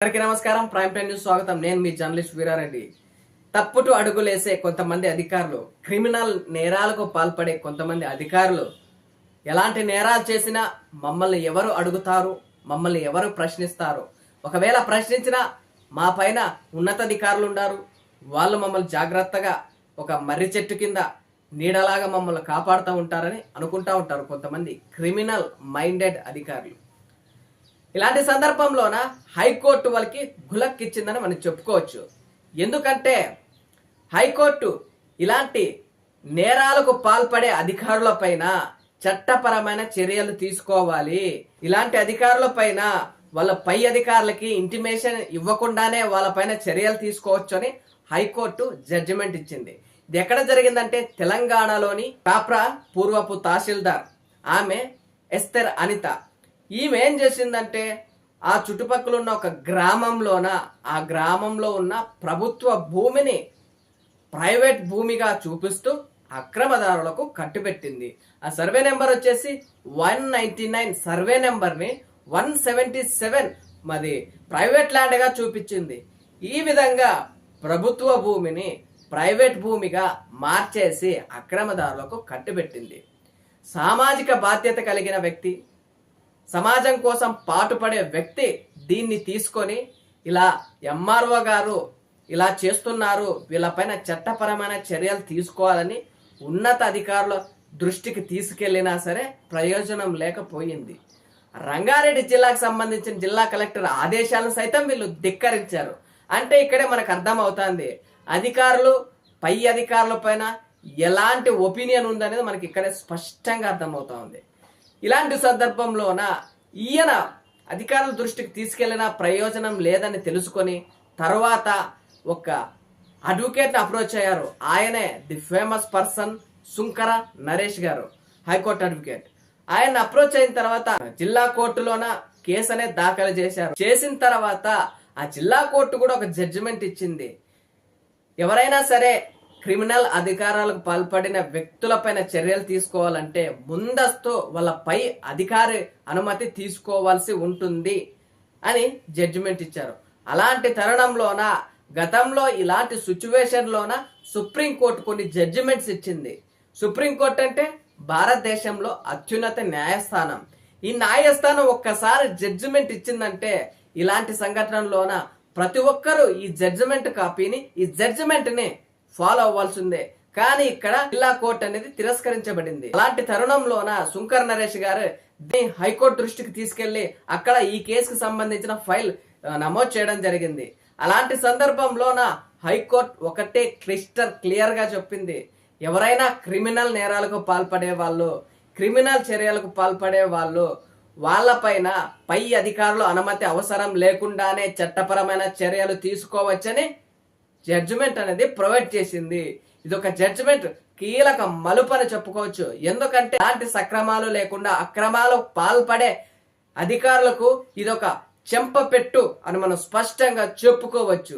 అందరికీ నమస్కారం. Prime time news స్వాగతం. నేను మీ జర్నలిస్ట్ వీరారెడ్డి. తప్పుటు అడుగులేసే కొంతమంది అధికారులు క్రిమినల్ నేరాలకు పాల్పడే కొంతమంది అధికారులు ఎలాంటి నేరాలు చేసినా మమ్మల్ని ఎవరు అడుగుతారు? మమ్మల్ని ఎవరు ప్రశ్నిస్తారు? ఒకవేళ ప్రశ్నించినా మా పైన ఉన్నతాధికారులు ఉన్నారు వాళ్ళు మమ్మల్ని జాగ్రత్తగా ఒక మర్రి చెట్టు కింద నీడలాగా మమ్మల్ని కాపాడుతూ ఉంటారని అనుకుంటా ఉంటారు కొంతమంది క్రిమినల్ మైండెడ్ అధికారులు. ఇలాంటి సందర్భంలోన హైకోర్టు వాళ్ళకి గులక్ ఇచ్చిందని మనం చెప్పుకోవచ్చు. ఎందుకంటే హైకోర్టు ఇలాంటి నేరాలకు పాల్పడే అధికారుల పైన చట్టపరమైన చర్యలు తీసుకోవాలి. ఇలాంటి అధికారుల పైన వాళ్ళ పై అధికారులకి ఇంటిమేషన్ ఇవ్వకుండానే వాళ్ళ పైన చర్యలు తీసుకోవచ్చు అని హైకోర్టు జడ్జిమెంట్ ఇచ్చింది. ఇది ఎక్కడ జరిగిందంటే తెలంగాణలోని కాప్రా పూర్వపు తహసీల్దార్. ఆమె ఎస్తర్ అనిత. ఈమె ఏం చేసిందంటే ఆ చుట్టుపక్కల ఉన్న ఒక గ్రామంలోన ఆ గ్రామంలో ఉన్న ప్రభుత్వ భూమిని ప్రైవేట్ భూమిగా చూపిస్తూ అక్రమదారులకు కట్టుబెట్టింది ఆ సర్వే నెంబర్ వచ్చేసి వన్ నైంటీ నైన్ సర్వే నెంబర్ని వన్ సెవెంటీ సెవెన్ మాది ప్రైవేట్ ల్యాండ్గా చూపించింది. ఈ విధంగా ప్రభుత్వ భూమిని ప్రైవేట్ భూమిగా మార్చేసి అక్రమదారులకు కట్టుబెట్టింది సామాజిక బాధ్యత కలిగిన వ్యక్తి సమాజం కోసం పాటుపడే వ్యక్తి దీన్ని తీసుకొని ఇలా ఎంఆర్ఓ గారు ఇలా చేస్తున్నారు. వీళ్ళపైన చట్టపరమైన చర్యలు తీసుకోవాలని ఉన్నత అధికారుల దృష్టికి తీసుకెళ్ళినా సరే ప్రయోజనం లేకపోయింది. రంగారెడ్డి జిల్లాకు సంబంధించిన జిల్లా కలెక్టర్ ఆదేశాలను సైతం వీళ్ళు ధిక్కరించారు. అంటే ఇక్కడే మనకు అర్థమవుతుంది. అధికారులు పై అధికారుల పైన ఎలాంటి ఒపీనియన్ ఉందనేది మనకి ఇక్కడే స్పష్టంగా అర్థమవుతా ఉంది ఇలాంటి సందర్భంలోన ఈయన అధికారుల దృష్టికి తీసుకెళ్ళిన ప్రయోజనం లేదని తెలుసుకొని తర్వాత ఒక అడ్వకేట్ని అప్రోచ్ అయ్యారు. ఆయనే the famous person Sunkara Naresh గారు హైకోర్టు అడ్వకేట్ ఆయన అప్రోచ్ అయిన తర్వాత జిల్లా కోర్టులోన కేసు అనేది దాఖలు చేశారు. చేసిన తర్వాత ఆ జిల్లా కోర్టు కూడా ఒక జడ్జిమెంట్ ఇచ్చింది. ఎవరైనా సరే క్రిమినల్ అధికారాలకు పాల్పడిన వ్యక్తులపైన చర్యలు తీసుకోవాలంటే ముందస్తు వాళ్ళ పై అధికారి అనుమతి తీసుకోవాల్సి ఉంటుంది అని జడ్జిమెంట్ ఇచ్చారు. అలాంటి తరుణంలోన గతంలో ఇలాంటి సిచ్యువేషన్లోన సుప్రీంకోర్టు కొన్ని జడ్జిమెంట్స్ ఇచ్చింది. సుప్రీంకోర్టు అంటే భారతదేశంలో అత్యున్నత న్యాయస్థానం. ఈ న్యాయస్థానం ఒక్కసారి జడ్జిమెంట్ ఇచ్చిందంటే ఇలాంటి సంఘటనలోన ప్రతి ఒక్కరూ ఈ జడ్జిమెంట్ కాపీని ఈ జడ్జిమెంట్ని ఫాలో అవ్వాల్సిందే. కానీ ఇక్కడ జిల్లా కోర్టు అనేది తిరస్కరించబడింది. అలాంటి తరుణంలోన శుంకర్ నరేష్ గారు దీన్ని హైకోర్టు దృష్టికి తీసుకెళ్ళి అక్కడ ఈ కేసుకు సంబంధించిన ఫైల్ నమోదు చేయడం జరిగింది. అలాంటి సందర్భంలోన హైకోర్టు ఒకటే క్లిస్టర్ క్లియర్గా చెప్పింది. ఎవరైనా క్రిమినల్ నేరాలకు పాల్పడే వాళ్ళు క్రిమినల్ చర్యలకు పాల్పడే వాళ్ళు వాళ్ళపైన పై అధికారులు అనుమతి అవసరం లేకుండానే చట్టపరమైన చర్యలు తీసుకోవచ్చని జడ్జిమెంట్ అనేది ప్రొవైడ్ చేసింది. ఇది ఒక జడ్జిమెంట్ కీలక మలుపు అని చెప్పుకోవచ్చు. ఎందుకంటే అలాంటి సక్రమాలు లేకుండా అక్రమాలు పాల్పడే అధికారులకు ఇదొక చెంపపెట్టు అని మనం స్పష్టంగా చెప్పుకోవచ్చు.